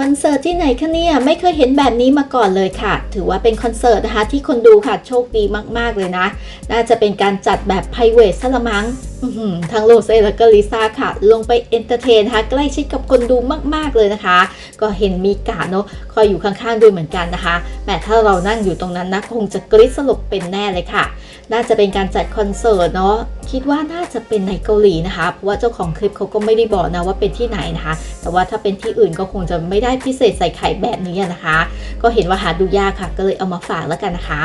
คอนเสิร์ตที่ไหนคะเนี่ยไม่เคยเห็นแบบนี้มาก่อนเลยค่ะ ถือว่าเป็นคอนเสิร์ตนะคะที่คนดูค่ะโชคดีมากๆเลยนะ น่าจะเป็นการจัดแบบไพรเวทซะละมั้งอื้อหือ ทั้งโรเซ่และก็ลิซ่าค่ะ ลงไปเอนเตอร์เทนนะคะใกล้ชิดกับคนดูมาก ๆ เลยนะคะ ก็เห็นมีกาเนาะคอยอยู่ข้างๆด้วยเหมือนกันนะคะแหมถ้าเรานั่งอยู่ตรงนั้นนะคงจะกรี๊ดสลบเป็นแน่เลยค่ะ น่าจะเป็นการจัดคอนเสิร์ตเนาะคิดว่าน่าจะเป็นในเกาหลีนะคะเพราะว่าเจ้าของคลิปเขาก็ไม่ได้บอกนะว่าเป็นที่ไหนนะคะ แต่ว่าถ้าเป็นที่อื่นก็คงจะไม่ได้พิเศษใส่ไข่แบบนี้นะคะ ก็เห็นว่าหาดูยากค่ะ ก็เลยเอามาฝากแล้วกันนะคะ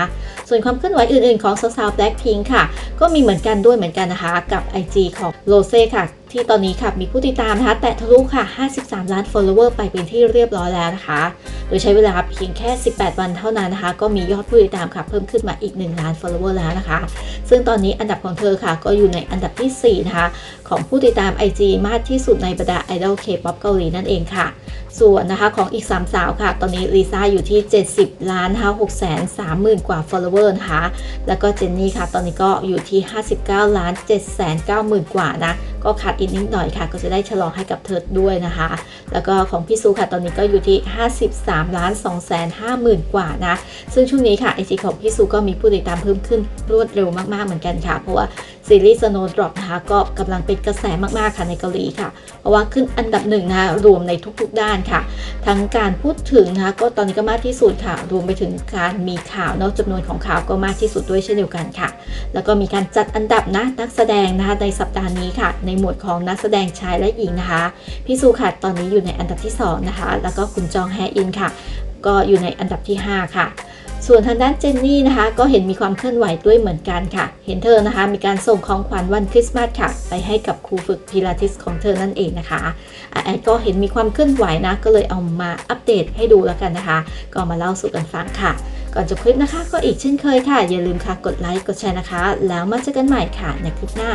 ส่วนความเคลื่อนไหวอื่นๆของสาวๆ Blackpink ค่ะ ก็มีเหมือนกันด้วยเหมือนกันนะคะกับ IG ของโ o เซ่ค่ะ ที่ตอนนี้ค่ะมีผู้ติดตามนะคะ แตะทะลุค่ะ 53 ล้าน follower ไปเป็นที่เรียบร้อยแล้วนะคะ โดยใช้เวลาเพียงแค่ 18 วันเท่านั้นนะคะ ก็มียอดผู้ติดตามค่ะ เพิ่มขึ้นมาอีก 1 ล้าน follower แล้วนะคะ ซึ่งตอนนี้อันดับของเธอค่ะ ก็อยู่ในอันดับทีสี่4 นะคะ ของผู้ติดตาม IG มากที่สุดในบรรดาไอดอลเคป๊อปเกาหลีนั่นเองค่ะ ส่วนนะคะของอีก 3 สาวค่ะ ตอนนี้ลิซ่าอยู่ที่ 70 ล้านนะคะ6 3 0 0 0 0กว่า follower นะคะ แล้วก็เจนนี่ค่ะ ตอนนี้ก็อยู่ที่ 59 ล้าน7 9 0 0 0 0กว่านะ ก็ขาดอีกนิดหน่อยค่ะ ก็จะได้ฉลองให้กับเธอด้วยนะคะ แล้วก็ของพี่ซูค่ะตอนนี้ก็อยู่ที่ 53ล้าน2 5 0 0 0 0กว่านะซึ่งช่วงนี้ค่ะไอจีของพี่ซูก็มีผู้ติดตามเพิ่มขึ้นรวดเร็วมากๆเหมือนกันค่ะ เพราะว่าซีรีส์ Snowdrop นะคะก็กำลังเป็นกระแสมากๆค่ะในเกาหลีค่ะ เพราะว่าขึ้นอันดับหนึ่งนะคะรวมในทุกๆด้านค่ะ ทั้งการพูดถึงนะคะก็ตอนนี้ก็มากที่สุดค่ะ รวมไปถึงการมีข่าวเนอกจำนวนของข่าวก็มากที่สุดด้วยเช่นเดียวกันค่ะ แล้วก็มีการจัดอันดับนะนักแสดงนะคะในสัปดาห์นี้ค่ะในหมวดของนักแสดงชายและหญิงนะคะพี่ซูค่ะตอนนี้อยู่ในอันดับที่สองนะคะ แล้วก็คุณจองแฮอินค่ะ ก็อยู่ในอันดับที่ 5 ค่ะส่วนทางด้านเจนนี่นะคะ ก็เห็นมีความเคลื่อนไหวด้วยเหมือนกันค่ะ เห็นเธอนะคะ มีการส่งของขวัญวันคริสต์มาสค่ะ ไปให้กับครูฝึกพิลาทิสของเธอนั่นเองนะคะแอดก็เห็นมีความเคลื่อนไหวนะ ก็เลยเอามาอัปเดตให้ดูแล้วกันนะคะ ก็มาเล่าสู่กันฟังค่ะ ก่อนจบคลิปนะคะ ก็อีกเช่นเคยค่ะ อย่าลืมค่ะกดไลค์กดแชร์นะคะ แล้วมาเจอกันใหม่ค่ะในคลิปหน้า